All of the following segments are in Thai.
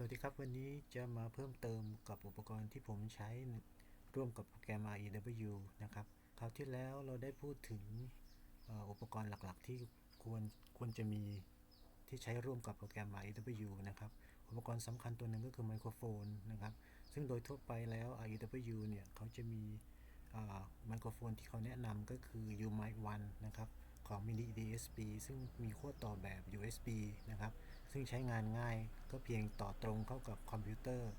สวัสดีครับ วันนี้จะมาเพิ่มเติมกับอุปกรณ์ที่ผมใช้ร่วมกับโปรแกรม REW นะครับ คราวที่แล้วเราได้พูดถึงอุปกรณ์หลักๆ ที่ควรควรจะมีที่ใช้ร่วมกับโปรแกรม REW นะครับ อุปกรณ์สำคัญตัวหนึ่งก็คือไมโครโฟนนะครับ ซึ่งโดยทั่วไปแล้ว REW เนี่ยเขาจะมีไมโครโฟนที่เขาแนะนำก็คือ UMic 1นะครับ ของ Mini DSP ซึ่งมีขั้วต่อแบบ USB นะครับ ซึ่งใช้งานง่ายก็เพียงต่อตรงเข้ากับคอมพิวเตอร์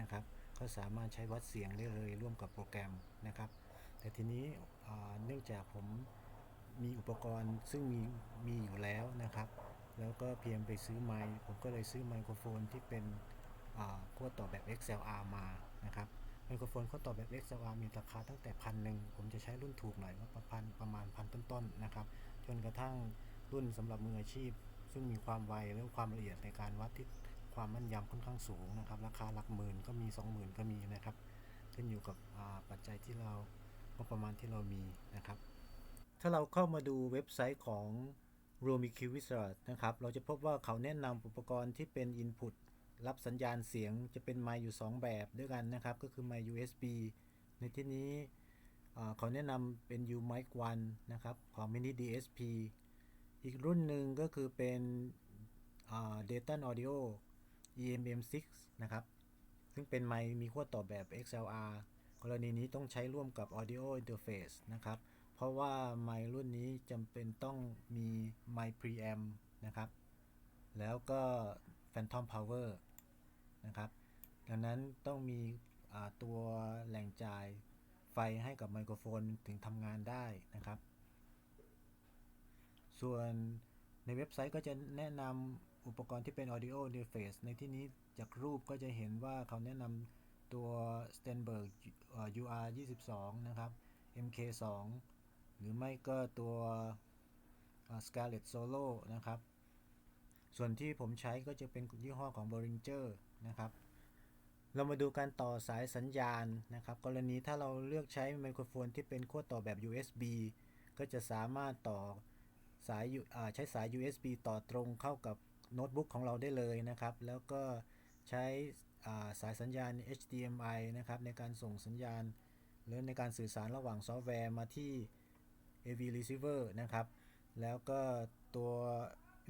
นะครับ ก็สามารถใช้วัดเสียงได้เลยร่วมกับโปรแกรมนะครับ แต่ทีนี้เนื่องจากผมมีอุปกรณ์ซึ่งมีมีอยู่แล้วนะครับ แล้วก็เพียงไปซื้อไมค์ผมก็เลยซื้อไมโครโฟนที่เป็นขั้วต่อแบบ XLR มานะครับ ไมโครโฟนเขั้วต่อแบบ XLR มีราคาตั้งแต่พันหนึ่งผมจะใช้รุ่นถูกหน่อยว่าประมาณประมาณพันต้นๆนะครับ จนกระทั่งรุ่นสำหรับมืออาชีพ ซึ่งมีความไวและความละเอียดในการวัดที่ความมั่นยำค่อนข้างสูงนะครับ ราคาหลักหมื่นก็มี 20,000 ก็มีนะครับ ขึ้นอยู่กับปัจจัยที่เรางบประมาณที่เรามีนะครับ ถ้าเราเข้ามาดูเว็บไซต์ของ r o m i q Wizard นะครับ เราจะพบว่าเขาแนะนำอุปกรณ์ที่เป็น Input รับสัญญาณเสียงจะเป็นไมค์อยู่ 2 แบบด้วยกันนะครับ ก็คือไมค์ USB ในที่นี้เขาแนะนำเป็น U Mic 1นะครับ ของ Mini DSP อีกรุ่นหนึ่งก็คือเป็น Dayton Audio EMM6 นะครับ ซึ่งเป็นไมค์มีขั้วต่อแบบ XLR กรณีนี้ต้องใช้ร่วมกับ Audio Interface นะครับ เพราะว่าไมค์รุ่นนี้จำเป็นต้องมีไมค์ preamp นะครับ แล้วก็ Phantom Power นะครับดังนั้นต้องมีตัวแหล่งจ่ายไฟให้กับไมโครโฟนถึงทำงานได้นะครับ ส่วนในเว็บไซต์ก็จะแนะนำอุปกรณ์ที่เป็น audio interface ในที่นี้จากรูปก็จะเห็นว่าเขาแนะนำตัว Stenberg UR 22นะครับ MK 2หรือไม่ก็ตัว Scarlett Solo นะครับ ส่วนที่ผมใช้ก็จะเป็นยี่ห้อของ b e r i n g e r นะครับ เรามาดูการต่อสายสัญญาณนะครับ กรณีถ้าเราเลือกใช้ไมโครโฟนที่เป็นขั้วต่อแบบ USB ก็จะสามารถต่อสายใช้สาย USB ต่อตรงเข้ากับโน้ตบุ๊กของเราได้เลยนะครับ แล้วก็ใช้สายสัญญาณ HDMI นะครับในการส่งสัญญาณ หรือในการสื่อสารระหว่างซอฟต์แวร์มาที่ AV receiver นะครับ แล้วก็ตัว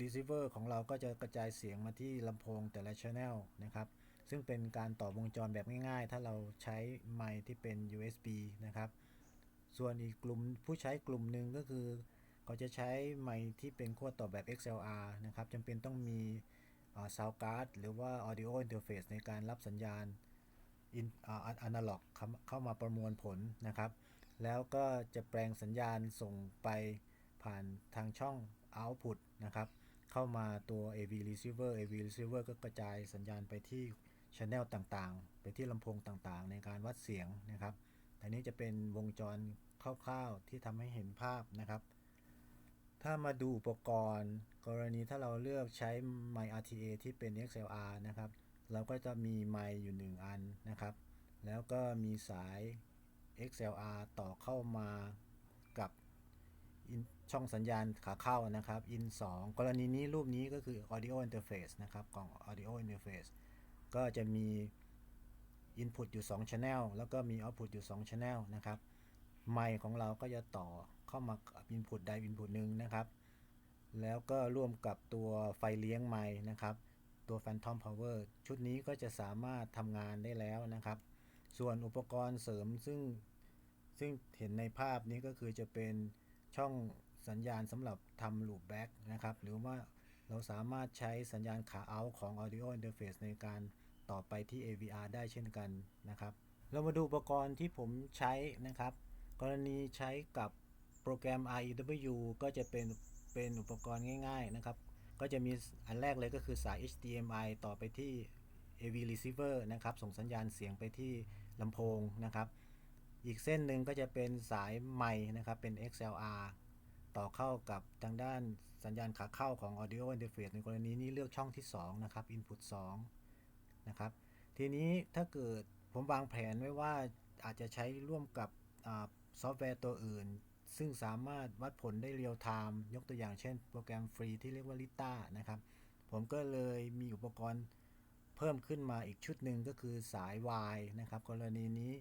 receiver ของเราก็จะกระจายเสียงมาที่ลำโพงแต่ละ channel นะครับ ซึ่งเป็นการต่อวงจรแบบง่ายๆ ถ้าเราใช้ไมค์ที่เป็น USB นะครับ ส่วนอีกกลุ่มผู้ใช้กลุ่มหนึ่งก็คือ เขาจะใช้ไมค์ที่เป็นขั้วต่อแบบ XLR นะครับจำเป็นต้องมีอ่า sound card หรือว่า audio interface ในการรับสัญญาณอินอะนาล็อกเข้ามาประมวลผลนะครับ แล้วก็จะแปลงสัญญาณส่งไปผ่านทางช่อง output นะครับ เข้ามาตัว AV receiver AV receiver ก็กระจายสัญญาณไปที่ channel ต่างๆ ไปที่ลำโพงต่างๆ ในการวัดเสียงนะครับอันนี้จะเป็นวงจรคร่าวๆที่ทำให้เห็นภาพนะครับ ถ้ามาดูอุปกรณ์ กรณีถ้าเราเลือกใช้ไมค์ RTA ที่เป็น XLR นะครับ เราก็จะมีไมค์อยู่ 1 อันนะครับ แล้วก็มีสาย XLR ต่อเข้ามากับ in- ช่องสัญญาณขาเข้านะครับ in 2 กรณีนี้รูปนี้ก็คือ audio interface นะครับ กล่อง audio interface ก็จะมี input อยู่ 2 channel แล้วก็มี output อยู่ 2 channel นะครับ ไมค์ของเราก็จะต่อเข้ามากับ input ใด input หนึ่งนะครับ แล้วก็ร่วมกับตัวไฟเลี้ยงไมค์นะครับ ตัว Phantom Power ชุดนี้ก็จะสามารถทำงานได้แล้วนะครับ ส่วนอุปกรณ์เสริมซึ่งซึ่งเห็นในภาพนี้ก็คือจะเป็นช่อง สัญญาณสำหรับทำ loop back นะครับ หรือว่าเราสามารถใช้สัญญาณขา out ของ audio interface ในการต่อไปที่ AVR ได้เช่นกันนะครับ เรามาดูอุปกรณ์ที่ผมใช้นะครับ กรณีใช้กับโปรแกรม REW ก็จะเป็นเป็นอุปกรณ์ง่าย ๆนะครับ ก็จะมีอันแรกเลยก็คือสาย HDMI ต่อไปที่ AV receiver นะครับ ส่งสัญญาณเสียงไปที่ลำโพงนะครับ อีกเส้นหนึ่งก็จะเป็นสายไมค์นะครับ เป็น XLR ต่อเข้ากับทางด้านสัญญาณขาเข้าของ audio interface ในกรณีนี้เลือกช่องที่ 2 นะครับ input 2 นะครับ ทีนี้ถ้าเกิดผมวางแผนไว้ว่าอาจจะใช้ร่วมกับซอฟต์แวร์ตัวอื่น ซึ่งสามารถวัดผลได้เรียลไทม์ยกตัวอย่างเช่นโปรแกรมฟรีที่เรียกว่า Lita นะครับ ผมก็เลยมีอุปกรณ์เพิ่มขึ้นมาอีกชุดหนึ่งก็คือสาย Y นะครับ กรณีนี้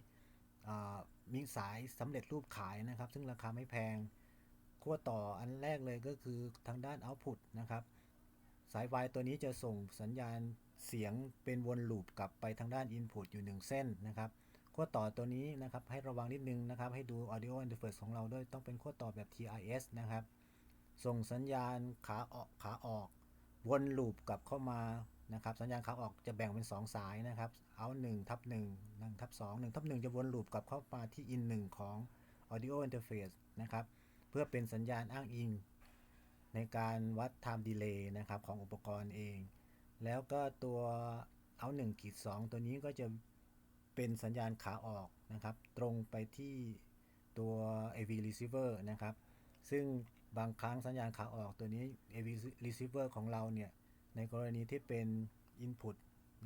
มีสายสำเร็จรูปขายนะครับ ซึ่งราคาไม่แพง ขั้วต่ออันแรกเลยก็คือทางด้าน Output นะครับ สาย Y ตัวนี้จะส่งสัญญาณเสียงเป็นวนลูปกลับไปทางด้าน Input อยู่ 1 เส้นนะครับขั้วต่อตัวนี้นะครับให้ระวังนิดนึงนะครับ ให้ดู Audio Interface ของเราด้วยต้องเป็นขั้วต่อแบบ TIS นะครับ ส่งสัญญาณขาออกขาออกวนลูปกลับเข้ามานะครับสัญญาณขาออกจะแบ่งเป็น 2 สายนะครับ เอา1ทับ1 1ทับ2 1ทับ1จะวนลูปกลับเข้ามาที่ in 1ของ Audio Interface นะครับ เพื่อเป็นสัญญาณอ้างอิง ในการวัด time delay นะครับของอุปกรณ์เอง แล้วก็ตัวเอา1ขีด2ตัวนี้ก็จะเป็นสัญญาณขาออกนะครับ ตรงไปที่ตัว AV receiver นะครับ ซึ่งบางครั้งสัญญาณขาออกตัวนี้ AV receiver ของเราเนี่ย ในกรณีที่เป็น input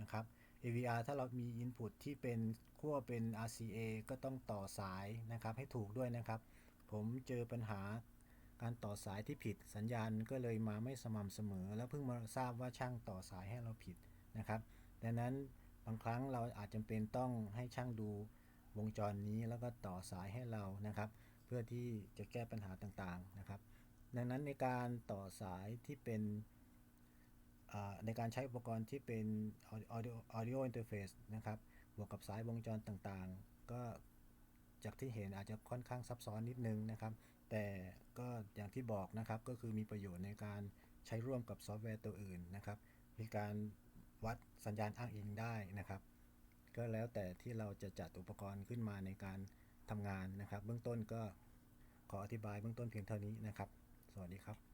นะครับ AVR ถ้าเรามี input ที่เป็นขั้วเป็น RCA ก็ต้องต่อสายนะครับให้ถูกด้วยนะครับ ผมเจอปัญหาการต่อสายที่ผิดสัญญาณก็เลยมาไม่สม่ำเสมอ แล้วเพิ่งมาทราบว่าช่างต่อสายให้เราผิดนะครับ ดังนั้นบางครั้งเราอาจจำเป็นต้องให้ช่างดูวงจรนี้แล้วก็ต่อสายให้เรานะครับ เพื่อที่จะแก้ปัญหาต่างๆนะครับ ดังนั้นในการต่อสายที่เป็นในการใช้อุปกรณ์ที่เป็น audio audio interface นะครับบวกกับสายวงจรต่างๆ ก็ จากที่เห็นอาจจะค่อนข้างซับซ้อนนิดนึงนะครับ แต่ก็อย่างที่บอกนะครับก็คือมีประโยชน์ในการใช้ร่วมกับซอฟต์แวร์ตัวอื่นนะครับ มีการวัดสัญญาณอ้างอิงได้นะครับ ก็แล้วแต่ที่เราจะจัดอุปกรณ์ขึ้นมาในการทำงานนะครับ เบื้องต้นก็ขออธิบายเบื้องต้นเพียงเท่านี้นะครับ สวัสดีครับ